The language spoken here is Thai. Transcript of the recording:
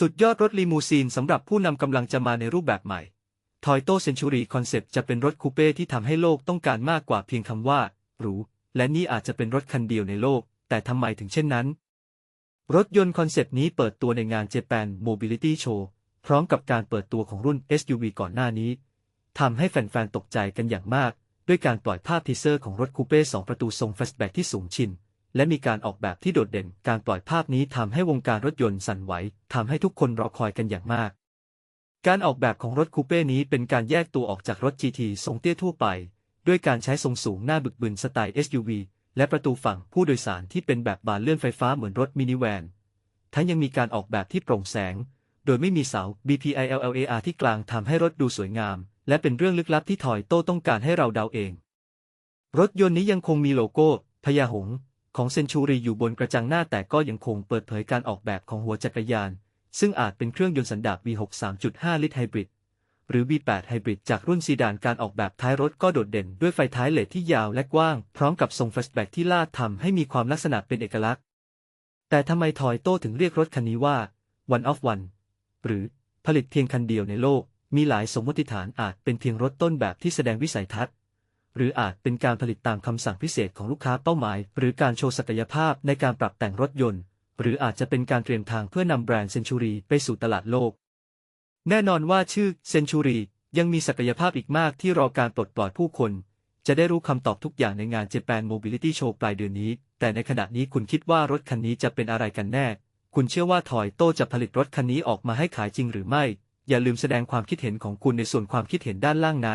สุดยอดรถลีมูซีนสำหรับผู้นำกำลังจะมาในรูปแบบใหม่ Toyota Century Concept จะเป็นรถคูเป้ที่ทำให้โลกต้องการมากกว่าเพียงคำว่า หรู และนี่อาจจะเป็นรถคันเดียวในโลก แต่ทำไมถึงเช่นนั้น รถยนต์คอนเซปต์นี้เปิดตัวในงาน Japan Mobility Show พร้อมกับการเปิดตัวของรุ่น SUV ก่อนหน้านี้ทำให้แฟนๆ ตกใจกันอย่างมาก ด้วยการปล่อยภาพทีเซอร์ของรถคูเป้สองประตูทรงแฟชแบ็กที่สูงชิน และมีการออกแบบที่โดดเด่น การปล่อยภาพนี้ทำให้วงการรถยนต์สั่นไหวทำให้ทุกคนรอคอยกันอย่างมาก การออกแบบของรถคูเป้นี้เป็นการแยกตัวออกจากรถ GT ทรงเตี้ยทั่วไป ด้วยการใช้ทรงสูงหน้าบึกบึนสไตล์ SUV และประตูฝั่งผู้โดยสารที่เป็นแบบบานเลื่อนไฟฟ้าเหมือนรถมินิแวนทั้งยังมีการออกแบบที่โปร่งแสง โดยไม่มีเสา BPILLAR ที่กลางทำให้รถดูสวยงาม และเป็นเรื่องลึกลับที่ทอยโต้ต้องการให้เราเดาเอง รถยนต์นี้ยังคงมีโลโก้พญาหง ของเซนชูรีอยู่บนกระจังหน้าแต่ก็ยังคงเปิดเผยการออกแบบของหัวจักรยาน ซึ่งอาจเป็นเครื่องยนต์สันดาป V6 3.5 ลิตรไฮบริดหรือ V8 ไฮบริดจากรุ่นซีดานการออกแบบท้ายรถก็โดดเด่นด้วยไฟท้ายเลดที่ยาวและกว้าง พร้อมกับทรงแฟลชแบ็กที่ลาดทำให้มีความลักษณะเป็นเอกลักษณ์ แต่ทำไมทอยโต้ถึงเรียกรถคันนี้ว่า one of one หรือผลิตเพียงคันเดียวในโลก มีหลายสมมติฐานอาจเป็นเพียงรถต้นแบบที่แสดงวิสัยทัศน์ หรืออาจเป็นการผลิตตามคำสั่งพิเศษของลูกค้าเป้าหมาย หรือการโชว์ศักยภาพในการปรับแต่งรถยนต์ หรืออาจจะเป็นการเตรียมทางเพื่อนำแบรนด์เซนชูรีไปสู่ตลาดโลก แน่นอนว่าชื่อเซนชูรียังมีศักยภาพอีกมากที่รอการปลดปล่อยผู้คน จะได้รู้คำตอบทุกอย่างในงาน Japan Mobility Show ปลายเดือนนี้ แต่ในขณะนี้คุณคิดว่ารถคันนี้จะเป็นอะไรกันแน่ คุณเชื่อว่าทอยโตจะผลิตรถคันนี้ออกมาให้ขายจริงหรือไม่ อย่าลืมแสดงความคิดเห็นของคุณในส่วนความคิดเห็นด้านล่างนะ